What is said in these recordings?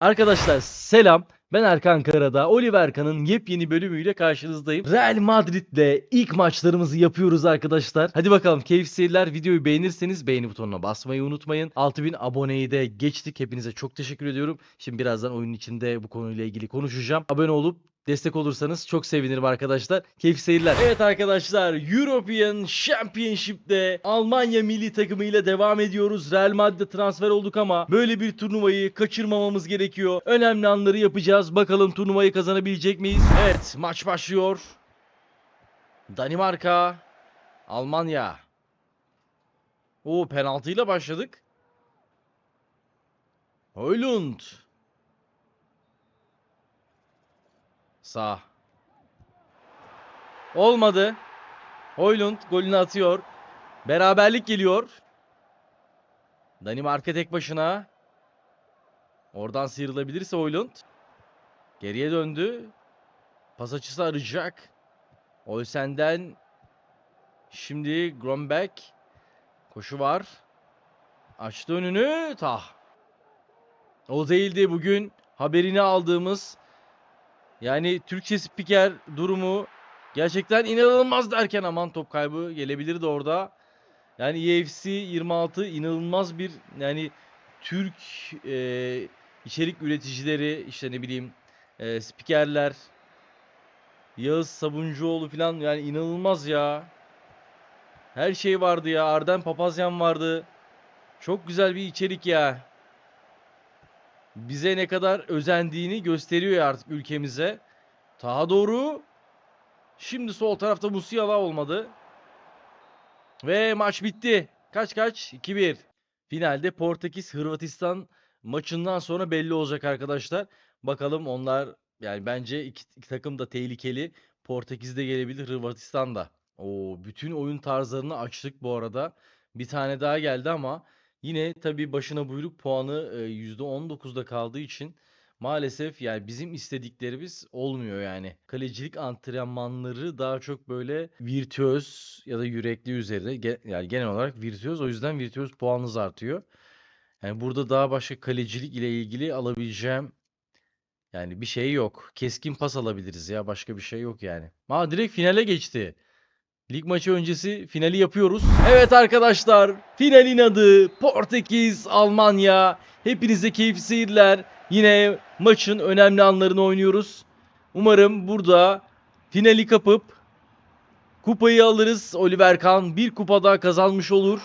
Arkadaşlar selam. Ben Erkan Karada. Oliver Erkan'ın yepyeni bölümüyle karşınızdayım. Real Madrid'le ilk maçlarımızı yapıyoruz arkadaşlar. Hadi bakalım keyif seyirler. Videoyu beğenirseniz beğeni butonuna basmayı unutmayın. 6000 aboneyi de geçtik. Hepinize çok teşekkür ediyorum. Şimdi birazdan oyunun içinde bu konuyla ilgili konuşacağım. Abone olup Destek olursanız çok sevinirim arkadaşlar. Keyif seyirler. Evet arkadaşlar European Championship'te Almanya milli takımı ile devam ediyoruz. Real Madrid'e transfer olduk ama böyle bir turnuvayı kaçırmamamız gerekiyor. Önemli anları yapacağız. Bakalım turnuvayı kazanabilecek miyiz? Evet maç başlıyor. Danimarka, Almanya. O penaltıyla başladık. Hoylund. Sağ. Olmadı. Hoylund golünü atıyor. Beraberlik geliyor. Danimarka tek başına. Oradan sıyrılabilirse Hoylund. Geriye döndü. Pas açısı arayacak. Olsen'den şimdi Grombeck. Koşu var. Açtı önünü. Tah. O değildi bugün haberini aldığımız yani Türkçe spiker durumu gerçekten inanılmaz derken aman top kaybı gelebilirdi orada. Yani UFC 26 inanılmaz bir yani Türk e, içerik üreticileri işte ne bileyim e, spikerler Yağız Sabuncuoğlu falan yani inanılmaz ya. Her şey vardı ya. Arden Papazyan vardı. Çok güzel bir içerik ya bize ne kadar özendiğini gösteriyor artık ülkemize. Taha doğru. Şimdi sol tarafta Musiala olmadı. Ve maç bitti. Kaç kaç? 2-1. Finalde Portekiz Hırvatistan maçından sonra belli olacak arkadaşlar. Bakalım onlar yani bence iki, iki takım da tehlikeli. Portekiz de gelebilir, Hırvatistan da. Oo, bütün oyun tarzlarını açtık bu arada. Bir tane daha geldi ama Yine tabii başına buyruk puanı e, %19'da kaldığı için maalesef yani bizim istediklerimiz olmuyor yani. Kalecilik antrenmanları daha çok böyle virtüöz ya da yürekli üzerine yani genel olarak virtüöz o yüzden virtüöz puanınız artıyor. Yani burada daha başka kalecilik ile ilgili alabileceğim yani bir şey yok. Keskin pas alabiliriz ya başka bir şey yok yani. Aa direkt finale geçti. Lig maçı öncesi finali yapıyoruz. Evet arkadaşlar finalin adı Portekiz Almanya. Hepinize keyifli seyirler. Yine maçın önemli anlarını oynuyoruz. Umarım burada finali kapıp kupayı alırız. Oliver Kahn bir kupa daha kazanmış olur.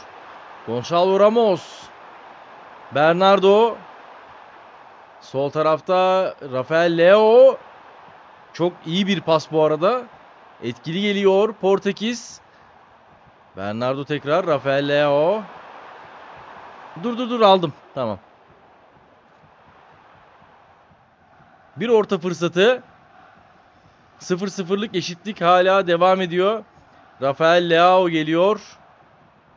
Gonçalo Ramos. Bernardo. Sol tarafta Rafael Leo. Çok iyi bir pas bu arada. Etkili geliyor Portekiz. Bernardo tekrar. Rafael Leo. Dur dur dur aldım. Tamam. Bir orta fırsatı. 0-0'lık eşitlik hala devam ediyor. Rafael Leao geliyor.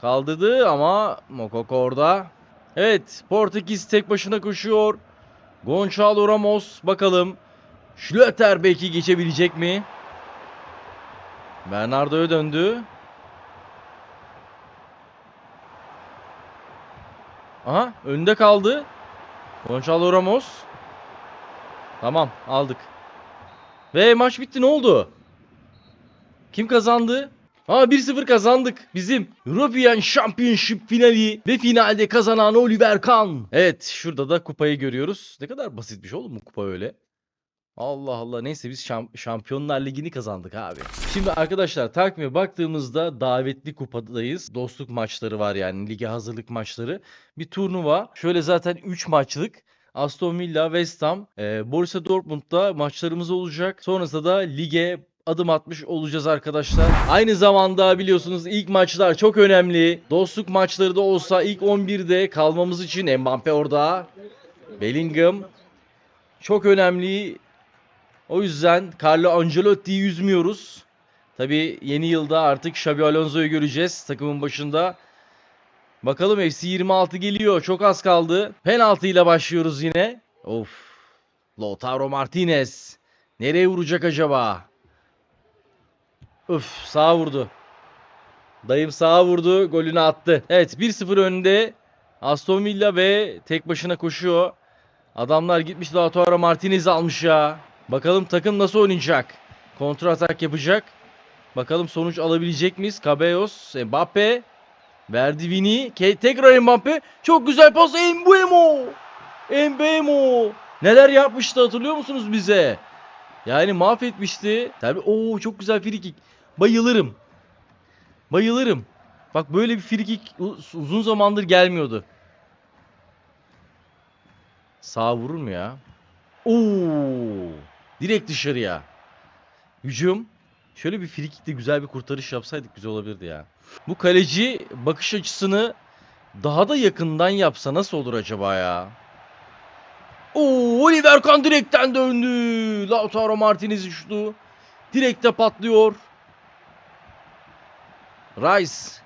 Kaldırdı ama Mokoko orada. Evet Portekiz tek başına koşuyor. Gonçalo Ramos bakalım. Schlöter belki geçebilecek mi? Bernardo'ya döndü. Aha önde kaldı. Gonçalo Ramos. Tamam aldık. Ve maç bitti ne oldu? Kim kazandı? Aa 1-0 kazandık. Bizim European Championship finali ve finalde kazanan Oliver Kahn. Evet şurada da kupayı görüyoruz. Ne kadar basitmiş oğlum bu kupa öyle. Allah Allah neyse biz şam- Şampiyonlar Ligi'ni kazandık abi. Şimdi arkadaşlar takvime baktığımızda davetli kupadayız. Dostluk maçları var yani lige hazırlık maçları. Bir turnuva. Şöyle zaten 3 maçlık. Aston Villa, West Ham, e, Borussia Dortmund'da maçlarımız olacak. Sonrasında da lige adım atmış olacağız arkadaşlar. Aynı zamanda biliyorsunuz ilk maçlar çok önemli. Dostluk maçları da olsa ilk 11'de kalmamız için Mbappe orada. Bellingham çok önemli. O yüzden Carlo Ancelotti'yi üzmüyoruz. Tabi yeni yılda artık Xabi Alonso'yu göreceğiz takımın başında. Bakalım FC 26 geliyor. Çok az kaldı. Penaltı ile başlıyoruz yine. Of. Lautaro Martinez. Nereye vuracak acaba? Öf sağa vurdu. Dayım sağa vurdu. Golünü attı. Evet 1-0 önde. Aston Villa ve tek başına koşuyor. Adamlar gitmiş Lautaro Martinez'i almış ya. Bakalım takım nasıl oynayacak? Kontra atak yapacak. Bakalım sonuç alabilecek miyiz? Cabellos, Mbappe, verdi Vini, tekrar Mbappe. Çok güzel pas. Mbemo. Mbemo. Neler yapmıştı hatırlıyor musunuz bize? Yani mahvetmişti. Tabii o çok güzel free kick. Bayılırım. Bayılırım. Bak böyle bir u- uzun zamandır gelmiyordu. Sağ vurur mu ya? Oo! Direkt dışarıya. Hücum. Şöyle bir free kickte güzel bir kurtarış yapsaydık güzel olabilirdi ya. Bu kaleci bakış açısını daha da yakından yapsa nasıl olur acaba ya? Oo, Oliver Kahn direkten döndü. Lautaro Martinez şutu. Direkte patlıyor. Rice.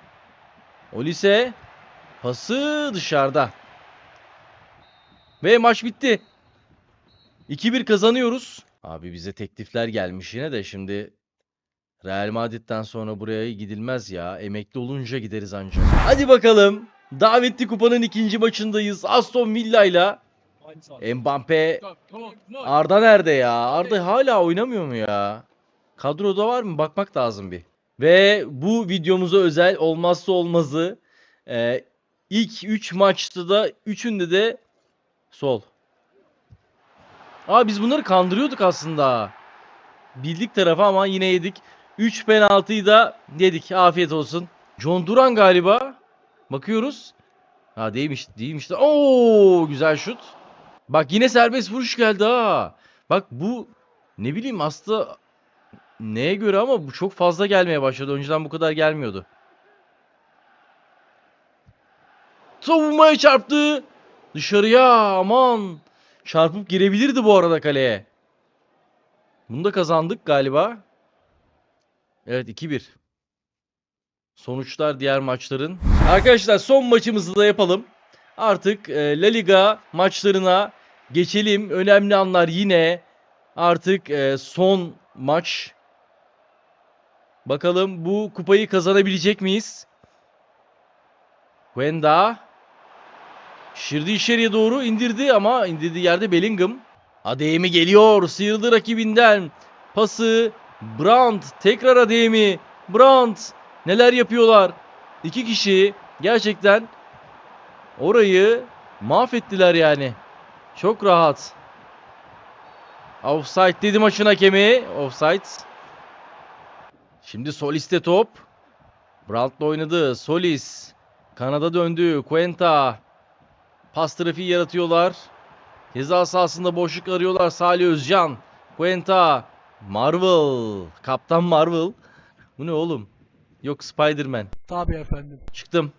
Olise. Pası dışarıda. Ve maç bitti. 2-1 kazanıyoruz. Abi bize teklifler gelmiş yine de şimdi Real Madrid'den sonra buraya gidilmez ya. Emekli olunca gideriz ancak. Hadi bakalım. Davetli kupanın ikinci maçındayız. Aston Villa ile Mbappe. Arda nerede ya? Arda hala oynamıyor mu ya? Kadroda var mı? Bakmak lazım bir. Ve bu videomuza özel olmazsa olmazı ilk 3 maçta da 3'ünde de sol. Aa biz bunları kandırıyorduk aslında. Bildik tarafı ama yine yedik. 3 penaltıyı da yedik. Afiyet olsun. John Duran galiba. Bakıyoruz. Ha değilmiş, değilmiş de. Oo güzel şut. Bak yine serbest vuruş geldi ha. Bak bu ne bileyim aslında neye göre ama bu çok fazla gelmeye başladı. Önceden bu kadar gelmiyordu. Savunmaya çarptı. Dışarıya aman. Çarpıp girebilirdi bu arada kaleye. Bunu da kazandık galiba. Evet 2-1. Sonuçlar diğer maçların. Arkadaşlar son maçımızı da yapalım. Artık e, La Liga maçlarına geçelim. Önemli anlar yine. Artık e, son maç. Bakalım bu kupayı kazanabilecek miyiz? Wenda. Şirdi içeriye doğru indirdi ama indirdiği yerde Bellingham. Adeyemi geliyor. Sıyırdı rakibinden. Pası. Brandt. Tekrar Adeyemi. Brandt. Neler yapıyorlar? İki kişi gerçekten orayı mahvettiler yani. Çok rahat. Offside dedi maçın hakemi. Offside. Şimdi Solis'te top. Brandt'la oynadı. Solis. Kanada döndü. Cuenta. Pas trafiği yaratıyorlar. Ceza sahasında boşluk arıyorlar. Salih Özcan. Cuenta. Marvel. Kaptan Marvel. Bu ne oğlum? Yok Spider-Man. Tabii efendim. Çıktım.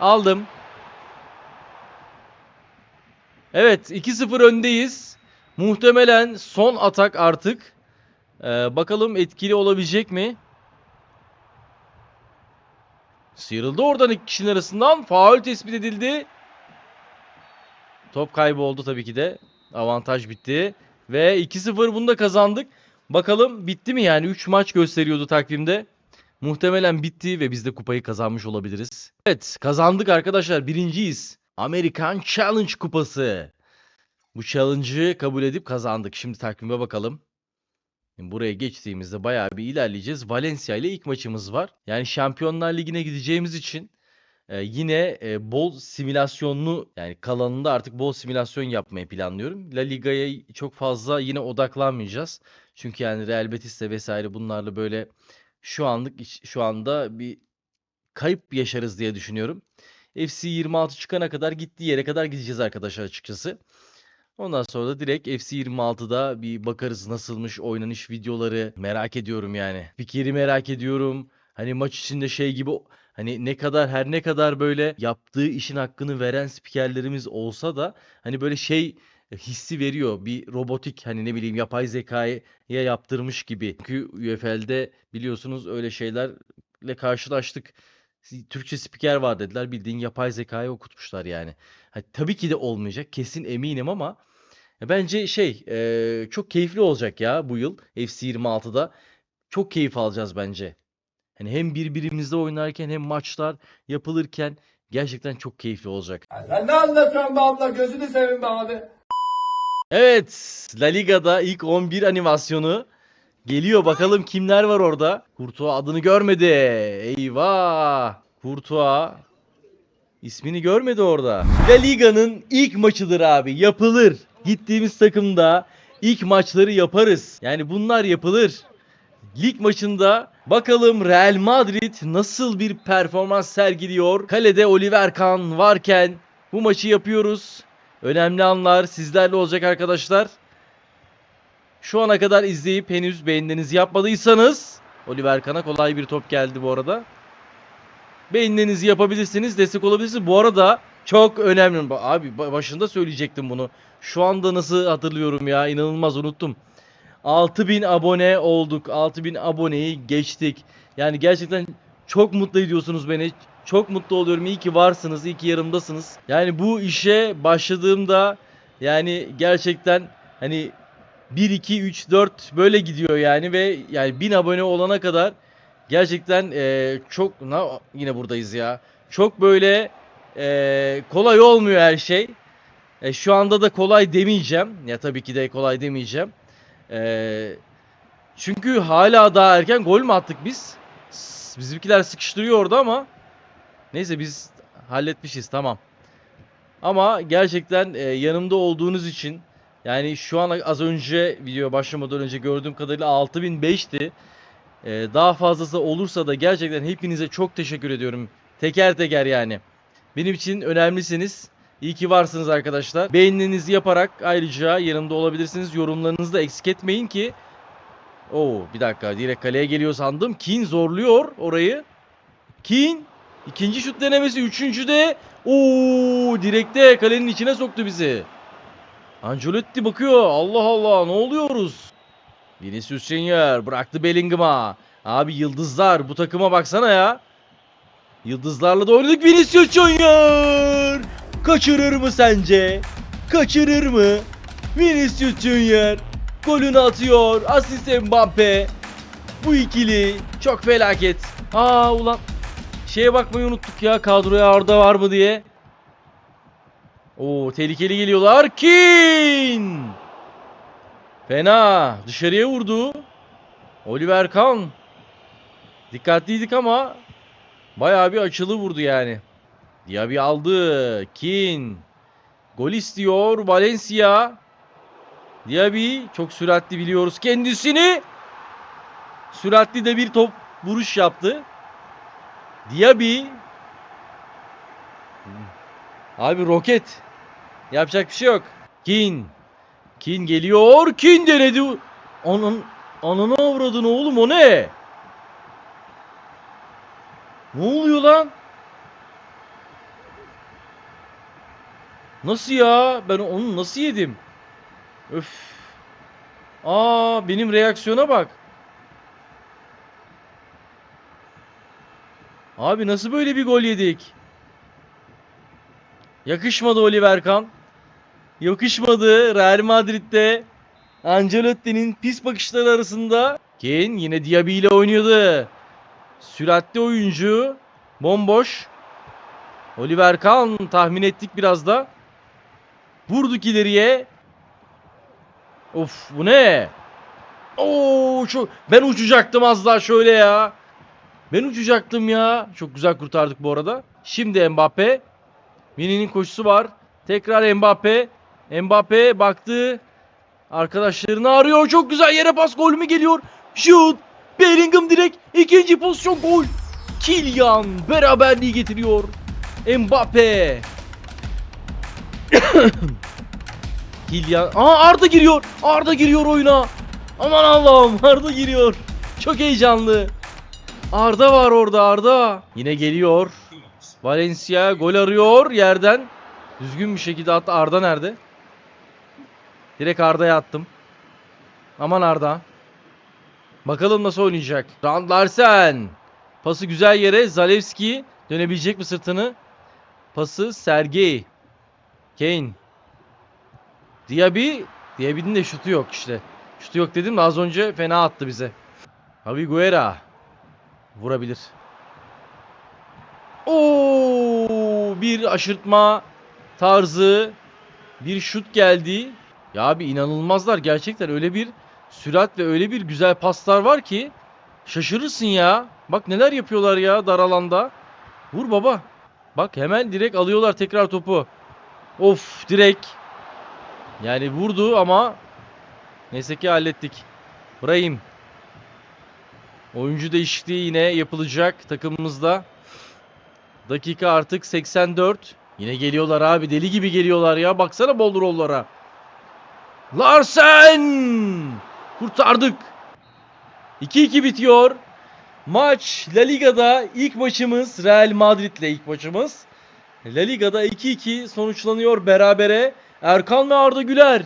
Aldım. Evet 2-0 öndeyiz. Muhtemelen son atak artık. Ee, bakalım etkili olabilecek mi? Sıyrıldı oradan iki kişinin arasından. Faul tespit edildi. Top kaybı oldu tabii ki de. Avantaj bitti. Ve 2-0 bunu da kazandık. Bakalım bitti mi yani 3 maç gösteriyordu takvimde. Muhtemelen bitti ve biz de kupayı kazanmış olabiliriz. Evet kazandık arkadaşlar birinciyiz. Amerikan Challenge kupası. Bu challenge'ı kabul edip kazandık. Şimdi takvime bakalım. Buraya geçtiğimizde bayağı bir ilerleyeceğiz. Valencia ile ilk maçımız var. Yani Şampiyonlar Ligi'ne gideceğimiz için e, yine e, bol simülasyonlu yani kalanında artık bol simülasyon yapmayı planlıyorum. La Liga'ya çok fazla yine odaklanmayacağız. Çünkü yani Real Betis'le vesaire bunlarla böyle şu anlık şu anda bir kayıp yaşarız diye düşünüyorum. FC 26 çıkana kadar gittiği yere kadar gideceğiz arkadaşlar açıkçası. Ondan sonra da direkt FC 26'da bir bakarız nasılmış oynanış videoları merak ediyorum yani. Fikri merak ediyorum. Hani maç içinde şey gibi hani ne kadar her ne kadar böyle yaptığı işin hakkını veren spikerlerimiz olsa da hani böyle şey hissi veriyor. Bir robotik hani ne bileyim yapay zekaya yaptırmış gibi. Çünkü UFL'de biliyorsunuz öyle şeylerle karşılaştık. Türkçe spiker var dediler. Bildiğin yapay zekayı okutmuşlar yani. Ha, tabii ki de olmayacak. Kesin eminim ama ya bence şey eee, çok keyifli olacak ya bu yıl FC 26'da. Çok keyif alacağız bence. Hani hem birbirimizle oynarken hem maçlar yapılırken Gerçekten çok keyifli olacak. Sen ne anlatıyorsun be abla gözünü seveyim be abi. Evet, La Liga'da ilk 11 animasyonu geliyor. Bakalım kimler var orada? Kurtuğa adını görmedi. Eyvah. Kurtuğa ismini görmedi orada. La Liga'nın ilk maçıdır abi. Yapılır. Gittiğimiz takımda ilk maçları yaparız. Yani bunlar yapılır. Lig maçında bakalım Real Madrid nasıl bir performans sergiliyor. Kalede Oliver Kahn varken bu maçı yapıyoruz. Önemli anlar sizlerle olacak arkadaşlar. Şu ana kadar izleyip henüz beğenilerinizi yapmadıysanız Oliver Kahn'a kolay bir top geldi bu arada. Beğenilerinizi yapabilirsiniz, destek olabilirsiniz. Bu arada çok önemli. Abi ba- başında söyleyecektim bunu. Şu anda nasıl hatırlıyorum ya inanılmaz unuttum. 6000 abone olduk. 6000 aboneyi geçtik. Yani gerçekten çok mutlu ediyorsunuz beni. Çok mutlu oluyorum. İyi ki varsınız. iyi ki yanımdasınız. Yani bu işe başladığımda yani gerçekten hani 1 2 3 4 böyle gidiyor yani ve yani 1000 abone olana kadar gerçekten eee, çok na, yine buradayız ya. Çok böyle eee, kolay olmuyor her şey. E, şu anda da kolay demeyeceğim. Ya tabii ki de kolay demeyeceğim. Eee, çünkü hala daha erken gol mü attık biz? Bizimkiler sıkıştırıyor orada ama neyse biz halletmişiz tamam. Ama gerçekten e, yanımda olduğunuz için yani şu an az önce video başlamadan önce gördüğüm kadarıyla 6005'ti. E, daha fazlası olursa da gerçekten hepinize çok teşekkür ediyorum. Teker teker yani. Benim için önemlisiniz. İyi ki varsınız arkadaşlar. Beğenilerinizi yaparak ayrıca yanımda olabilirsiniz. Yorumlarınızı da eksik etmeyin ki. Oo bir dakika direkt kaleye geliyor sandım. Kin zorluyor orayı. Kin ikinci şut denemesi. Üçüncü de Oo direkte kalenin içine soktu bizi. Ancelotti bakıyor. Allah Allah ne oluyoruz? Vinicius Junior bıraktı Bellingham'a. Abi yıldızlar bu takıma baksana ya. Yıldızlarla da oynadık Vinicius Junior. Kaçırır mı sence? Kaçırır mı? Vinicius Junior golünü atıyor. Asist Mbappe. Bu ikili çok felaket. Aa ulan şeye bakmayı unuttuk ya kadroya Arda var mı diye. Oo tehlikeli geliyorlar. Kin! Fena. Dışarıya vurdu. Oliver Kahn. Dikkatliydik ama bayağı bir açılı vurdu yani. Diaby aldı. Kin. Gol istiyor Valencia. Diaby çok süratli biliyoruz kendisini. Süratli de bir top vuruş yaptı. Diaby. Abi roket. Yapacak bir şey yok. Kin. Kin geliyor. Kin denedi. Anın ananı avradın oğlum o ne? Ne oluyor lan? Nasıl ya? Ben onu nasıl yedim? Öf. Aa benim reaksiyona bak. Abi nasıl böyle bir gol yedik? Yakışmadı Oliver Kahn. Yakışmadı Real Madrid'de. Ancelotti'nin pis bakışları arasında. Kane yine Diaby ile oynuyordu. Süratli oyuncu. Bomboş. Oliver Kahn tahmin ettik biraz da. Vurduk ileriye. Of bu ne? Oo çok ben uçacaktım az daha şöyle ya. Ben uçacaktım ya. Çok güzel kurtardık bu arada. Şimdi Mbappe. Vini'nin koşusu var. Tekrar Mbappe. Mbappe baktı. Arkadaşlarını arıyor. Çok güzel yere pas gol mü geliyor? Şut. Bellingham direkt ikinci pozisyon gol. Kylian beraberliği getiriyor. Mbappe. Kylian. Aa Arda giriyor. Arda giriyor oyuna. Aman Allah'ım Arda giriyor. Çok heyecanlı. Arda var orada Arda. Yine geliyor. Valencia gol arıyor yerden. Düzgün bir şekilde attı. Arda nerede? Direkt Arda'ya attım. Aman Arda. Bakalım nasıl oynayacak. Rand Larsen. Pası güzel yere. Zalewski dönebilecek mi sırtını? Pası Sergey. Kane. Diaby. Diaby'nin de şutu yok işte. Şutu yok dedim de az önce fena attı bize. Javi Guerra. Vurabilir. Oo bir aşırtma tarzı bir şut geldi. Ya abi inanılmazlar gerçekten öyle bir sürat ve öyle bir güzel paslar var ki şaşırırsın ya. Bak neler yapıyorlar ya dar alanda. Vur baba. Bak hemen direkt alıyorlar tekrar topu. Of direkt. Yani vurdu ama neyse ki hallettik. Brahim. Oyuncu değişikliği yine yapılacak takımımızda. Dakika artık 84. Yine geliyorlar abi deli gibi geliyorlar ya. Baksana Bolrollara. Larsen! Kurtardık. 2-2 bitiyor. Maç La Liga'da ilk maçımız Real Madrid'le ilk maçımız. La Liga'da 2-2 sonuçlanıyor berabere. Erkan ve Arda Güler.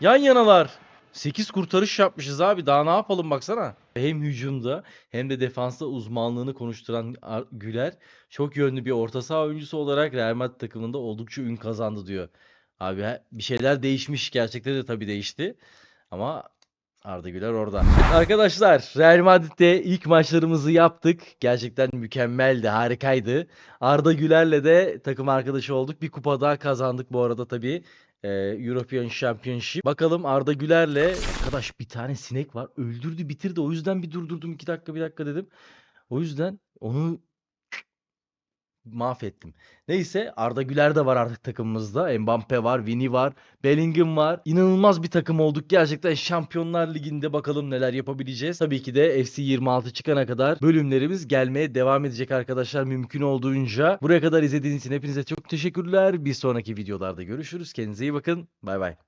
Yan yanalar. 8 kurtarış yapmışız abi. Daha ne yapalım baksana. Hem hücumda hem de defansta uzmanlığını konuşturan Güler çok yönlü bir orta saha oyuncusu olarak Real Madrid takımında oldukça ün kazandı diyor. Abi bir şeyler değişmiş. Gerçekten de tabii değişti. Ama Arda Güler orada. Arkadaşlar Real Madrid'de ilk maçlarımızı yaptık. Gerçekten mükemmeldi, harikaydı. Arda Güler'le de takım arkadaşı olduk. Bir kupa daha kazandık bu arada tabii. Ee, European Championship. Bakalım Arda Güler'le arkadaş bir tane sinek var. Öldürdü bitirdi. O yüzden bir durdurdum. iki dakika bir dakika dedim. O yüzden onu mahvettim. Neyse Arda Güler de var artık takımımızda. Mbappe var, Vini var, Bellingham var. İnanılmaz bir takım olduk. Gerçekten Şampiyonlar Ligi'nde bakalım neler yapabileceğiz. Tabii ki de FC 26 çıkana kadar bölümlerimiz gelmeye devam edecek arkadaşlar mümkün olduğunca. Buraya kadar izlediğiniz için hepinize çok teşekkürler. Bir sonraki videolarda görüşürüz. Kendinize iyi bakın. Bay bay.